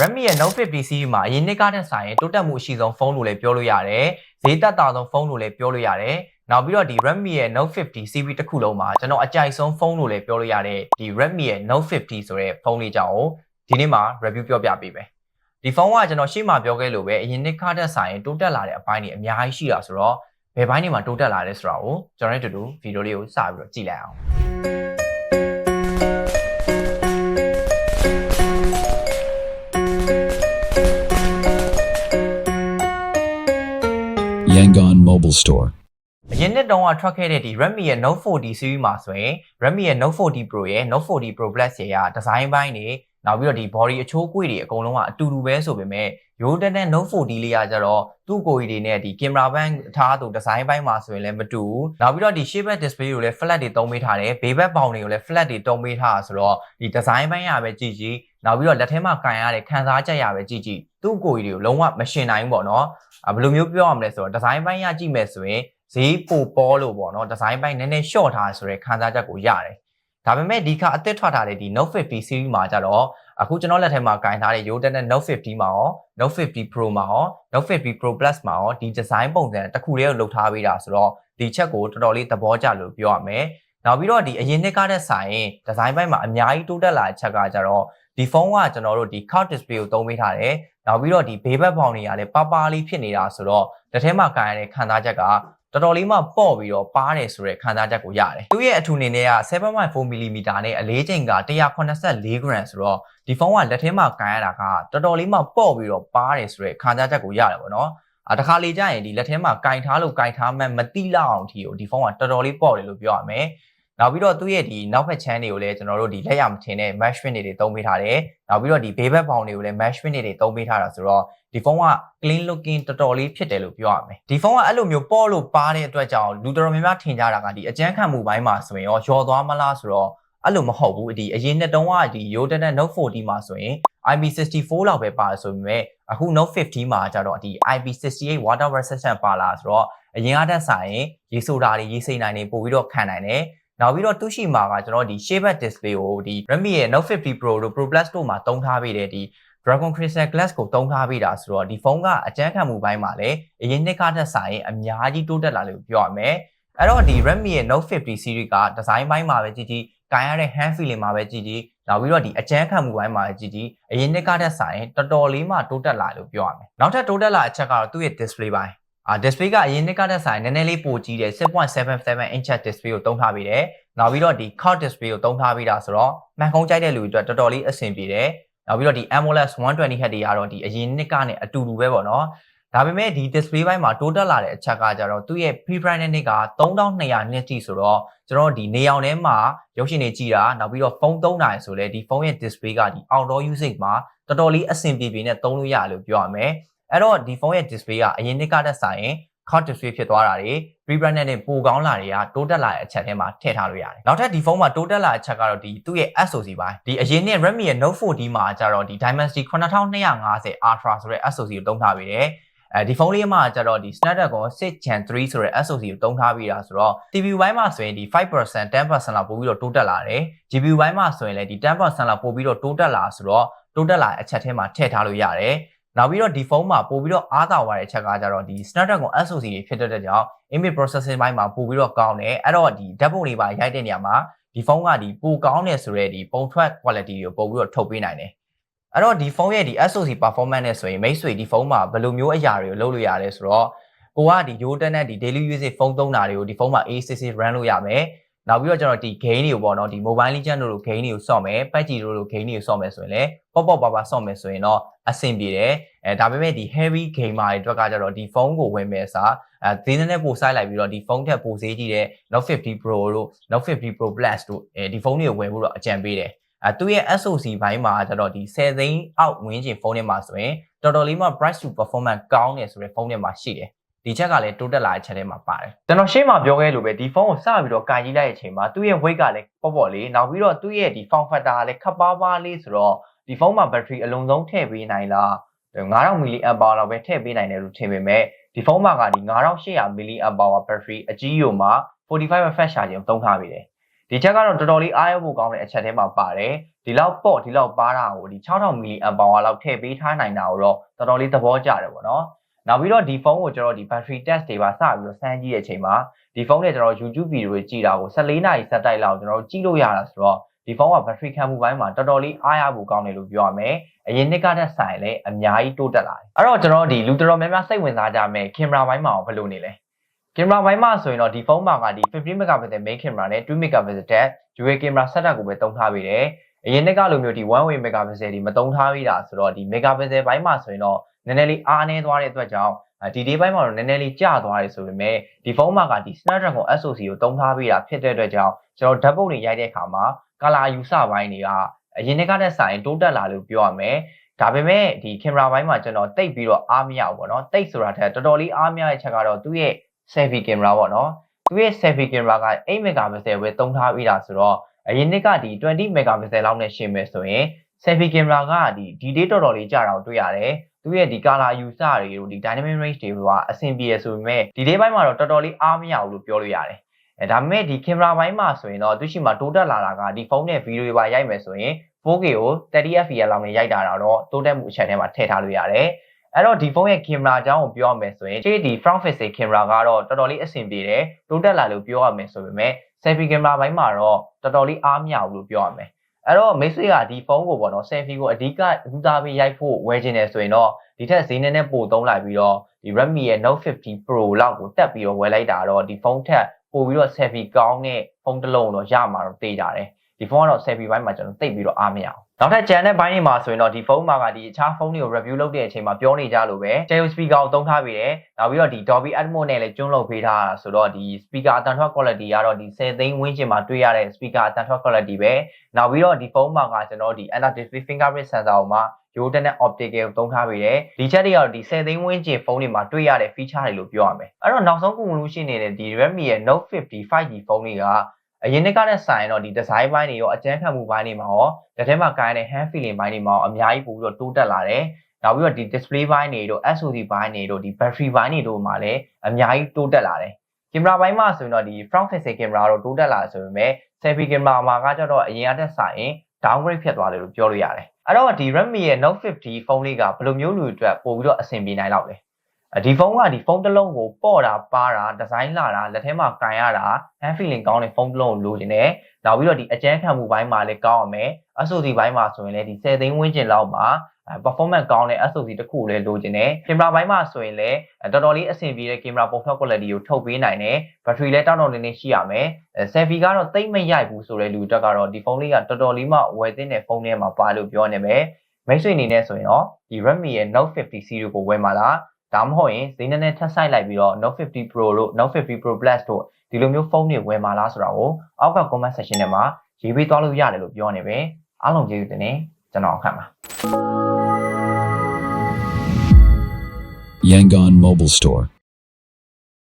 Redmi ရဲ့ Note 50 series မှာအရင်နှစ်ကတည်းကဆိုင်ရင်တိုးတက်မှုအရှိဆုံးဖုန်းလို့လည်းပြောလို့ရတယ်ဈေးသက်သာဆုံးဖုန်းလို့လည်းပြောလို့ရတယ်နောက်ပြီးတော့ဒီ Redmi ရဲ့ Note 50 series တစ်ခုလုံးမှာကျွန်တော်အကြိုက်ဆုံးဖုန်းလို့လည်းပြောလို့ရတယ်ဒီ Redmi ရဲ့ Note 50ဆိုတဲ့ဖုန်းလေးကြောင့်ဒီနေ့မှာ review ပြောပြပေးမယ်ဒီဖုန်းကကျွန်တော်ရှေ့မှာပြောခဲ့လို့ပဲအရင်နှစ်ကတည်းကဆိုင်ရင်တိုးတက်လာတဲ့အပိုင်းတွေအများကြီးရှိတာဆိုတော့ဘယ်ဘိုင်းတွေမှာတိုးတက်လာလဲဆိုတာကိုကျွန်တော်တို့တူတူဗီဒီယိုလေးကိုစပြီးတော့ကြည့်လိုက်အောင် Yangon Mobile Store. အရင်နှစ်တုန်းကထွက်ခဲ့တဲ့ဒီ Redmi ရဲ့ Note 40 series မှာဆိုရင် Redmi ရဲ့ Note 40 Pro ရဲ့ Note 40 Pro Plus ရဲ့ကဒီဇိုင်းပိုင်းတွေနောက်ပြီးတော့ဒီ body အချိုးကွေ့တွေအကုန်လုံးကအတူတူပဲဆိုပေမဲ့ရိုးတက်တဲ့ Note 40လေးကကြတော့သူ့ကိုယ်ကြီးတွေနဲ့ဒီ camera band အထားသူဒီဇိုင်းပိုင်းမှာဆိုရင်လည်းမတူဘူးနောက်ပြီးတော့ဒီ shape display ကိုလည်း flat တွေတုံးပေးထားတယ် Bayback ပေါင်တွေကိုလည်း flat တွေတုံးပေးထားတာဆိုတော့ဒီဒီဇိုင်းပိုင်းရပဲကြည့်ကြည့်နောက်ပြီးတော့လက်ထဲမှာကန်ရတဲ့ခံစားချက်ရပဲကြည့်ကြည့် သူ့ကိုယ်ကြီးတွေကိုလုံးဝမရှင်နိုင်ဘူးပေါ့နော်အဲဘယ်လိုမျိုးပြောရမလဲဆိုတော့ဒီဇိုင်းပိုင်းရကြည့်မယ်ဆိုရင်ဈေးပိုပေါ်လို့ပေါ့နော်ဒီဇိုင်းပိုင်းနည်းနည်း short ထားဆိုတဲ့ခံစားချက်ကိုရတယ်ဒါပေမဲ့ဒီခါအသစ်ထွက်ထားတဲ့ဒီ Note 50 series မှာကြတော့အခုကျွန်တော်လက်ထဲမှာကင်ထားတဲ့ Yoden နဲ့ Note 50မှာရော Note 50 Pro မှာရော Note 50 Pro Plus မှာရောဒီ design ပုံစံတစ်ခုတည်းကိုလုပ်ထားပေးတာဆိုတော့ဒီချက်ကိုတော်တော်လေးသဘောကျလို့ပြောရမယ်နောက်ပြီးတော့ဒီအရင်နှစ်ကတဲ့ဆိုင် design ဘိုင်းမှာအများကြီးတိုးတက်လာတဲ့ချက်ကကြတော့ ဒီဖုန်းကကျွန်တော်တို့ဒီ curve display ကိုသုံးပေးထားတယ်နောက်ပြီးတော့ဒီဘေးဘက်ပေါင်တွေကလည်းပါပါလေးဖြစ်နေတာဆိုတော့တစ်ထဲမှာကင်ရတဲ့ခံစားချက်ကတော်တော်လေးမှပေါ့ပြီးတော့ပါတယ်ဆိုတဲ့ခံစားချက်ကိုရတယ်။သူ့ရဲ့အထူအနေနဲ့က 7.4mm နဲ့အလေးချိန်က184 gram ဆိုတော့ဒီဖုန်းကလက်ထဲမှာကန်ရတာကတော်တော်လေးမှပေါ့ပြီးတော့ပါတယ်ဆိုတဲ့ခံစားချက်ကိုရတယ်ပေါ့နော်။အာတခါလေကြာရင်ဒီလက်ထဲမှာကင်ထားလို့ကင်ထားမှမတိလောက်အောင်ဒီကိုဒီဖုန်းကတော်တော်လေးပေါ့တယ်လို့ပြောရမယ်။ နောက်ပြီးတော့သူ့ရဲ့ဒီနောက်ဘက်ချမ်းတွေကိုလည်းကျွန်တော်တို့ဒီလက်ရမထင်တဲ့ mesh fin တွေတုံးပေးထားတယ်။နောက်ပြီးတော့ဒီဘေးဘက်ပေါင်တွေကိုလည်း mesh fin တွေတုံးပေးထားတာဆိုတော့ဒီဖုန်းက clean looking တော်တော်လေးဖြစ်တယ်လို့ပြောရမယ်ဒီဖုန်းကအဲ့လိုမျိုးပေါ့လို့ပါတဲ့အတွက်ကြောင့်လူတော်တော်များများထင်ကြတာကဒီအကျန်းခံမှုပိုင်းမှာဆိုရင်ရောရော်သွားမလားဆိုတော့အဲ့လိုမဟုတ်ဘူးဒီအရင်နှစ်တုန်းကဒီ Yoden နဲ့ Note 40မှာဆိုရင် IP64 လောက်ပဲပါတယ်ဆိုပေမဲ့အခု Note 50မှာကျတော့ဒီ IP68 water resistant ပါလာဆိုတော့အရင်ကတည်းကဆိုင်ရေဆိုတာတွေရေစိမ့်နိုင်တွေပို့ပြီးတော့ခံနိုင်တယ် နောက်ပြီးတော့သူရှိမှာကကျွန်တော်ဒီ shape display ကိုဒီ Redmi ရဲ့ Note 50 Pro တို့ Pro Plus တို့မှာတုံးထားပေးတဲ့ဒီ Dragon Crystal Glass ကိုတုံးထားပေးတာဆိုတော့ဒီဖုန်းကအကျန်းခံမှုပိုင်းမှာလည်းအရင်နှစ်ကထက်ဆိုင်ရင်အများကြီးတိုးတက်လာလို့ပြောရမယ်အဲ့တော့ဒီ Redmi ရဲ့ Note 50 series ကဒီဇိုင်းပိုင်းမှာပဲကြည့်ကြည့်ကိုင်ရတဲ့ hand feeling မှာပဲကြည့်ကြည့်နောက်ပြီးတော့ဒီအကျန်းခံမှုပိုင်းမှာကြည့်ကြည့်အရင်နှစ်ကထက်ဆိုင်ရင်တော်တော်လေးမှတိုးတက်လာလို့ပြောရမယ်နောက်ထပ်တိုးတက်လာအချက်ကတော့သူ့ရဲ့ display ပိုင်း အာ display ကအရင်နှစ်ကတည်းကဆိုင်နည်းနည်းလေးပိုကြီးတယ်6.77 inch display ကိုတုံးထားပေးတယ်။နောက်ပြီးတော့ဒီ curve display ကိုတုံးထားပေးတာဆိုတော့မှန်ကုန်ကြိုက်တဲ့လူတွေအတွက်တော်တော်လေးအဆင်ပြေတယ်။နောက်ပြီးတော့ဒီ AMOLED 120 Hz တွေကတော့ဒီအရင်နှစ်ကနဲ့အတူတူပဲပေါ့နော်။ဒါပေမဲ့ဒီ display ဘိုင်းမှာတိုးတက်လာတဲ့အချက်ကကြတော့သူ့ရဲ့ pre-branded က3200 nit ဆိုတော့ကျွန်တော်ဒီနေအောင်ထဲမှာရုပ်ရှင်တွေကြည့်တာနောက်ပြီးတော့ဖုန်းသုံးတာဆိုလဲဒီဖုန်းရဲ့ display ကဒီ outdoor usage မှာတော်တော်လေးအဆင်ပြေပြေနဲ့သုံးလို့ရတယ်လို့ပြောရမယ်။ အဲ့တော့ဒီဖုန်းရဲ့ display ကအရင်နှစ်ကတည်းကဆိုင်ရင် hot display ဖြစ်သွားတာတွေ rebranded နဲ့ပိုကောင်းလာတွေကတိုးတက်လာတဲ့အချက်ထဲမှာထည့်ထားလို့ရတယ်။နောက်ထပ်ဒီဖုန်းမှာတိုးတက်လာတဲ့အချက်ကတော့ဒီသူ့ရဲ့ SoC ပိုင်းဒီအရင်နှစ် Redmi ရဲ့ Note 4D မှာကျတော့ဒီ Dimensity 9250 Ultra ဆိုတဲ့ SoC ကိုသုံးထားပေးတယ်။အဲဒီဖုန်းလေးမှာကျတော့ဒီ Snapdragon 6 Gen 3ဆိုတဲ့ SoC ကိုသုံးထားပြီးတာဆိုတော့ CPU ဘိုင်းမှာဆိုရင်ဒီ5% 10%လောက်ပိုပြီးတော့တိုးတက်လာတယ်။ GPU ဘိုင်းမှာဆိုရင်လည်းဒီ10%လောက်ပိုပြီးတော့တိုးတက်လာဆိုတော့တိုးတက်လာတဲ့အချက်ထဲမှာထည့်ထားလို့ရတယ်။ နောက်ပြီးတော့ဒီဖုန်းမှာပို့ပြီးတော့အားသာသွားတဲ့အချက်ကကြတော့ဒီ Snapdragon SoC တွေဖြစ်တဲ့ကြောင့် image processing ဘိုင်းမှာပို့ပြီးတော့ကောင်းတယ်အဲ့တော့ဒီဓာတ်ပုံတွေပါရိုက်တဲ့နေရာမှာဒီဖုန်းကဒီပိုကောင်းတယ်ဆိုရဲဒီပုံထွက် quality ကိုပို့ပြီးတော့ထုတ်ပေးနိုင်တယ်အဲ့တော့ဒီဖုန်းရဲ့ဒီ SoC performance နဲ့ဆိုရင်မိတ်ဆွေဒီဖုန်းမှာဘယ်လိုမျိုးအရာတွေကိုလုပ်လို့ရလဲဆိုတော့ကိုကဒီ Yoden နဲ့ဒီ daily usage ဖုန်းသုံးတာတွေကိုဒီဖုန်းမှာ A66 run လုပ်ရမယ် နောက်ပြီးတော့ကျွန်တော်ဒီ game တွေကိုပေါ့နော်ဒီ mobile legend တို့လို game တွေကိုစော့မယ် PUBG တို့လို game တွေကိုစော့မယ်ဆိုရင်လည်းပေါ့ပေါ့ပါပါစော့မယ်ဆိုရင်တော့အဆင်ပြေတယ်အဲဒါပေမဲ့ဒီ heavy gamer တွေအတွက်ကကြတော့ဒီဖုန်းကိုဝင်မယ်စာအဲဈေးနည်းနည်းပိုဆိုင်လိုက်ပြီးတော့ဒီဖုန်းထက်ပိုဈေးကြီးတဲ့ Note 50 Pro တို့ Note 50 Pro Plus တို့အဲဒီဖုန်းတွေကိုဝယ်ဖို့တော့အကြံပေးတယ်အဲသူရဲ့ SoC ဘိုင်းမှာကျတော့ဒီ10သိန်းအောက်ဝင်းကျင်ဖုန်းတွေမှာဆိုရင်တော်တော်လေးမှ price to performance ကောင်းတယ်ဆိုတဲ့ဖုန်းတွေမှာရှိတယ် ဒီချက်ကလည်းတိုးတက်လာတဲ့ချက်ထဲမှာပါတယ်ကျွန်တော်ရှေ့မှာပြောခဲ့လို့ပဲဒီဖုန်းကိုစပြီးတော့ကာကြီးလိုက်တဲ့အချိန်မှာသူ့ရဲ့ weight ကလည်းပေါ့ပေါ့လေးနောက်ပြီးတော့သူ့ရဲ့ဒီ form factor ကလည်းခပ်ပါးပါးလေးဆိုတော့ဒီဖုန်းမှာ battery အလုံးစုံထည့်ပေးနိုင်လား9000 mAh လောက်ပဲထည့်ပေးနိုင်တယ်လို့ထင်ပေမဲ့ဒီဖုန်းမှာကဒီ9800 mAh battery အကြီးရုံမှာ45 watt fast charging ကိုသုံးထားပေးတယ်ဒီချက်ကတော့တော်တော်လေးအားရဖို့ကောင်းတဲ့အချက်ထဲမှာပါတယ်ဒီလောက်ပေါ့ဒီလောက်ပါတာကိုဒီ6000မီလီအမ်ပါဝါလောက်ထည့်ပေးထားနိုင်တာကိုတော့တော်တော်လေးသဘောကျတယ်ပေါ့နော် နောက်ပြီးတော့ဒီဖုန်းကိုကျွန်တော်ဒီ battery test တွေပါစပြီးတော့စမ်းကြည့်တဲ့အချိန်မှာဒီဖုန်းနဲ့ကျွန်တော် YouTube video တွေကြည့်တာကို14နာရီစက်တိုက်လောက်ကျွန်တော်ကြည့်လို့ရတာဆိုတော့ဒီဖုန်းက battery ခံမှုပိုင်းမှာတော်တော်လေးအားရဖို့ကောင်းတယ်လို့ပြောရမယ်အရင်နှစ်ကတည်းဆိုင်လဲအများကြီးတိုးတက်လာတယ်အဲ့တော့ကျွန်တော်ဒီလူတော်တော်များများစိတ်ဝင်စားကြမယ်ကင်မရာပိုင်းမှာဘယ်လိုနေလဲကင်မရာပိုင်းမှာဆိုရင်တော့ဒီဖုန်းမှာကဒီ50 megapixel main camera နဲ့2 megapixel တက် dual camera setup ကိုပဲသုံးထားပေးတယ်။ အရင်နှစ်ကလိုမျိုးဒီ1 way megapixel ဒီမသုံးထားပေးတာဆိုတော့ဒီ megapixel ဘိုင်းမှာဆိုရင်တော့နည်းနည်းလေးအားနည်းသွားတဲ့အတွက်ကြောင့်ဒီ day ဘိုင်းမှာတော့နည်းနည်းလေးကျသွားတယ်ဆိုပေမဲ့ဒီဖုန်းမှာကဒီ Snapdragon SoC ကိုသုံးထားပေးတာဖြစ်တဲ့အတွက်ကြောင့်ကျွန်တော်ဓာတ်ပုံတွေရိုက်တဲ့အခါမှာ color use ဘိုင်းတွေကအရင်နှစ်ကတည်းကဆိုင်တိုးတက်လာလို့ပြောရမယ်။ဒါပေမဲ့ဒီကင်မရာဘိုင်းမှာကျွန်တော်တိတ်ပြီးတော့အားမရဘူးပေါ့နော်တိတ်ဆိုတာထက်တော်တော်လေးအားမရတဲ့ချက်ကတော့သူ့ရဲ့ selfie camera ပေါ့နော်သူရဲ့ selfie camera က8 megapixel ပဲသုံးထားပြီးတာဆိုတော့ အရင်နှစ်ကဒီ20 megapixel လောက်နဲ့ရှင်းမယ်ဆိုရင် selfie camera ကဒီဒီ day တော်တော်လေးကြာတာကိုတွေ့ရတယ်သူရဲ့ဒီ color use တွေတို့ဒီ dynamic range တွေကအဆင်ပြေဆိုပေမဲ့ဒီ day ဘိုင်းမှာတော့တော်တော်လေးအားမရဘူးလို့ပြောလို့ရတယ်အဲဒါပေမဲ့ဒီ camera ဘိုင်းမှာဆိုရင်တော့သူရှိမှတိုးတက်လာတာကဒီဖုန်းနဲ့ဗီဒီယိုတွေပါရိုက်မယ်ဆိုရင် 4K ကို 30fps လောက်နဲ့ရိုက်တာတော့တိုးတက်မှုအချက်ထဲမှာထည့်ထားလို့ရတယ်အဲ့တော့ဒီဖုန်းရဲ့ကင်မရာအကြောင်းကိုပြောရမယ်ဆိုရင်ရှေ့ဒီ front facing camera ကတော့တော်တော်လေးအဆင်ပြေတယ်တိုးတက်လာလို့ပြောရမယ်ဆိုပေမဲ့ selfie camera ဘိုင်းမှာတော့တော်တော်လေးအားမရဘူးလို့ပြောရမယ်အဲ့တော့မိတ်ဆွေကဒီဖုန်းကိုပေါ့နော် selfie ကိုအဓိကဦးစားပေးရိုက်ဖို့ဝယ်ချင်တယ်ဆိုရင်တော့ဒီထက်ဈေးနည်းနည်းပိုသုံးလိုက်ပြီးတော့ဒီ Redmi ရဲ့ Note 50 Pro လောက်ကိုတက်ပြီးတော့ဝယ်လိုက်တာတော့ဒီဖုန်းထက်ပိုပြီးတော့ selfie ကောင်းတဲ့ဖုန်းတစ်လုံးတော့ရမှာတော့သိကြတယ် ဒီဖုန်းကတော့ selfie ဘိုင်းမှာကျွန်တော်သိပြီးတော့အားမရအောင်နောက်ထပ်ကျန်တဲ့ဘိုင်းတွေမှာဆိုရင်တော့ဒီဖုန်းမှာကဒီအခြားဖုန်းတွေကို review လုပ်တဲ့အချိန်မှာပြောနေကြလို့ပဲ stereo speaker ကိုသုံးထားပြီးတယ်နောက်ပြီးတော့ဒီ Dolby Atmos နဲ့လည်းကျွန်းလုပ်ပေးထားတာဆိုတော့ဒီ speaker အတန်ထွက် quality ကတော့ဒီ10သိန်းဝန်းကျင်မှာတွေ့ရတဲ့ speaker အတန်ထွက် quality ပဲနောက်ပြီးတော့ဒီဖုန်းမှာကကျွန်တော်ဒီ under display fingerprint sensor ကိုမှ Yoden နဲ့ optical ကိုသုံးထားပေးတယ်ဒီချက်တွေကတော့ဒီ10သိန်းဝန်းကျင်ဖုန်းတွေမှာတွေ့ရတဲ့ feature တွေလို့ပြောရမယ်အဲ့တော့နောက်ဆုံးကုမလို့ရှိနေတဲ့ဒီ Redmi ရဲ့ Note 50 5G ဖုန်းတွေက အရင်နှစ်ကနဲ့ဆိုင်တော့ဒီ design ဘိုင်းတွေရောအကျန်းခံမှုဘိုင်းတွေမှာရောလက်ထဲမှာကိုင်းတဲ့ hand feeling ဘိုင်းတွေမှာရောအများကြီးပို့ပြီးတော့တိုးတက်လာတယ်။နောက်ပြီးတော့ဒီ display ဘိုင်းတွေတို့ SOC ဘိုင်းတွေတို့ဒီ battery ဘိုင်းတွေတို့မှာလည်းအများကြီးတိုးတက်လာတယ်။ကင်မရာဘိုင်းမှာဆိုရင်တော့ဒီ front facing camera တော့တိုးတက်လာဆိုပေမဲ့ selfie camera မှာကကြတော့အရင်ကတက်ဆိုင် downgrade ဖြစ်သွားတယ်လို့ပြောလို့ရတယ်။အဲ့တော့ဒီ Redmi ရဲ့ Note 50ဖုန်းလေးကဘယ်လိုမျိုးလူတွေအတွက်ပို့ပြီးတော့အဆင်ပြေနိုင်လောက်လဲ။ ဒီဖုန်းကဒီဖုန်းတစ်လုံးကိုပေါ့တာပါတာဒီဇိုင်းလာတာလက်ထဲမှာကင်ရတာ hand feeling ကောင်းတဲ့ဖုန်းတစ်လုံးကိုလိုချင်တယ်နောက်ပြီးတော့ဒီအကျန်းခံမှုဘိုင်းမှာလည်းကောင်းအောင်မယ် SOC ဘိုင်းမှာဆိုရင်လည်းဒီ10သိန်းဝန်းကျင်လောက်မှာ performance ကောင်းတဲ့ SOC တစ်ခုလည်းလိုချင်တယ်ကင်မရာဘိုင်းမှာဆိုရင်လည်းတော်တော်လေးအဆင်ပြေတဲ့ကင်မရာပုံဖောက် quality ကိုထုတ်ပေးနိုင်တယ် battery လည်းတောက်တောက်နေနေရှိရမယ် selfie ကတော့တိတ်မရိုက်ဘူးဆိုတဲ့လူတက်ကတော့ဒီဖုန်းလေးကတော်တော်လေးမှဝယ်သင့်တဲ့ဖုန်းထဲမှာပါလို့ပြောနေမယ်မိတ်ဆွေအနေနဲ့ဆိုရင်တော့ဒီ Redmi ရဲ့ Note 50 series ကိုဝယ်မှာလား ဒါမှမဟုတ်ရင်ဈေးနည်းနည်းထပ်ဆိုင်လိုက်ပြီးတော့ Note 50 Pro တို့ Note 50 Pro Plus တို့ဒီလိုမျိုးဖုန်းတွေဝယ်မှာလားဆိုတာကိုအောက်က comment section ထဲမှာရေးပေးသွားလို့ရတယ်လို့ပြောနေပဲအားလုံးကျေးဇူးတင်နေကျွန်တော်အခန့်ပါ Yangon Mobile Store.